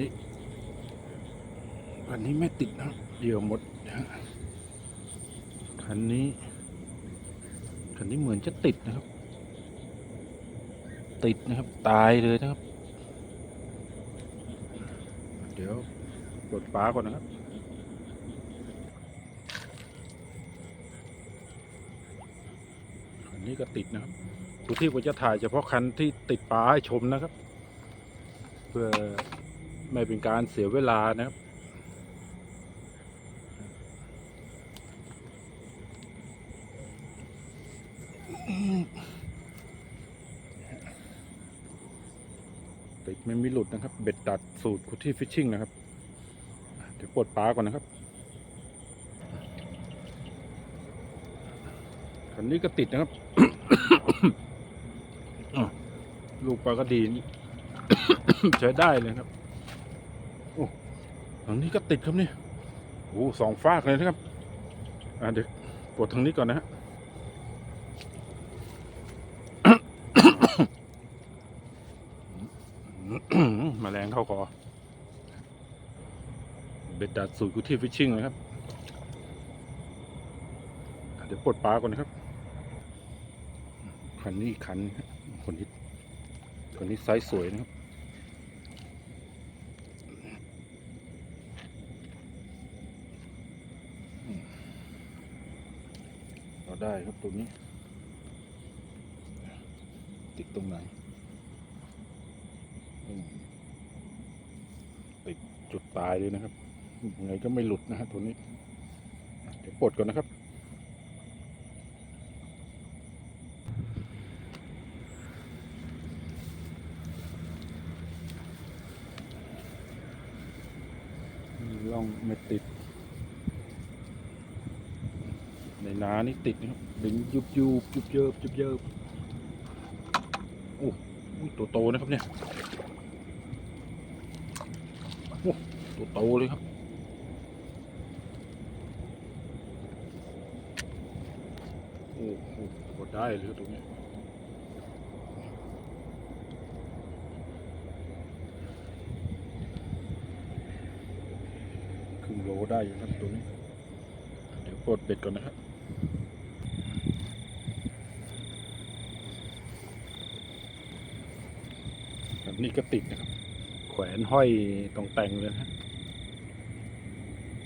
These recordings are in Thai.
นี้คันนี้ไม่ติดนะเดี่ยวหมดนะคันนี้คันนี้เหมือนจะติดนะครับ ติดนะครับ ตายเลยนะครับ เดี๋ยวกดฟ้าก่อนนะครับคันนี้ก็ติดนะครับทุกที่ผมจะถ่ายเฉพาะคันที่ติดฟ้าให้ชมนะครับ เพื่อ ไม่เป็นการเสียเวลานะครับติดไม่มีหลุดนะครับ เบ็ดดัดสูตรคุที่ฟิชชิ่งนะครับ เดี๋ยวปลดปลาก่อนนะครับคันนี้ก็ติดนะครับ ลูกปลากระดีใช้ได้เลยครับ ทางนี้ก็ติดครับนี่โอ้สองฟากเลยนะครับ อ่าเดี๋ยวปลดทางนี้ก่อนนะฮะมาแรงเข้าคอเบ็ดดัดสูตรกุที่ฟิชชิ่งนะครับ เดี๋ยวปลดปลาก่อนนะครับคันนี้อีกคันคนนี้คนนี้ไซส์สวยนะครับ เรา ได้ครับตรงนี้ ติดตรงไหนติดจุดตายเลยนะครับยังไงก็ไม่หลุดนะฮะตัวนี้เดี๋ยวปลดก่อนนะครับ ล่องไม่ติด ในนานี่ติดนะครับดึงยุบยุบยุบเยิบยุบเยิบโอ้หตัวโตนะครับเนี่ยโอ้ตัวโตเลยครับโอ้โหกดได้เลยตรงนี้ครึ่งโลได้อยู่ครับตัวนี้เดี๋ยวปลดเบ็ดก่อนนะครับ แบบนี้ก็ติดนะครับ แขวนห้อยตรงแต่งเลยนะฮะ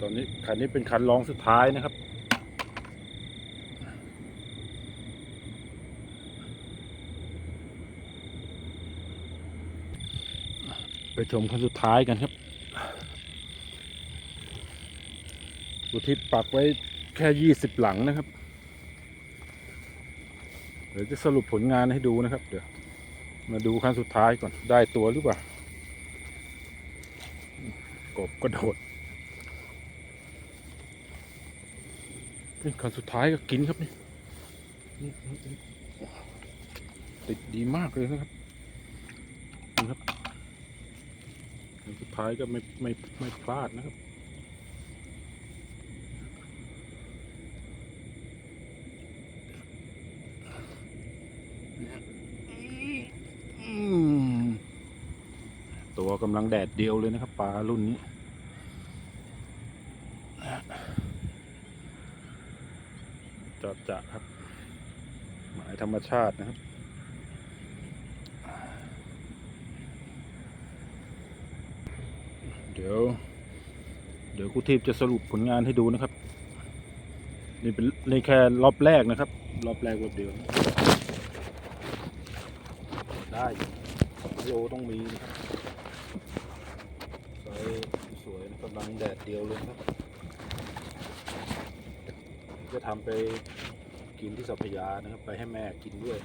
ตอนนี้คันนี้เป็นคันรองสุดท้ายนะครับ ไปชมคันสุดท้ายกันครับอุทิศปักไว้แค่ยี่สิบหลังนะครับ เดี๋ยวจะสรุปผลงานให้ดูนะครับ เดี๋ยว มาดูขั้นสุดท้ายก่อนได้ตัวหรือเปล่า กบกระโดดนี่ขั้นสุดท้ายก็กินครับนี่ติดดีมากเลยนะครับนี่ครับขั้นสุดท้ายก็ไม่ไม่ไม่พลาดนะครับ อืมตัว กำลังแดดเดียวเลยนะครับปลารุ่นนี้ จอดจะครับ หมายธรรมชาตินะครับเดี๋ยว เดี๋ยวครูทิพจะสรุปผลงานให้ดูนะครับ นี่เป็นในแค่รอบแรกนะครับ รอบแรกรอบเดียว ได้อยู่สองโลต้องมีนะครับไซส์สวยนะกำลัง แดดเดียวเลยครับ จะทำไปกินที่สัพยานะครับ ไปให้แม่กินด้วย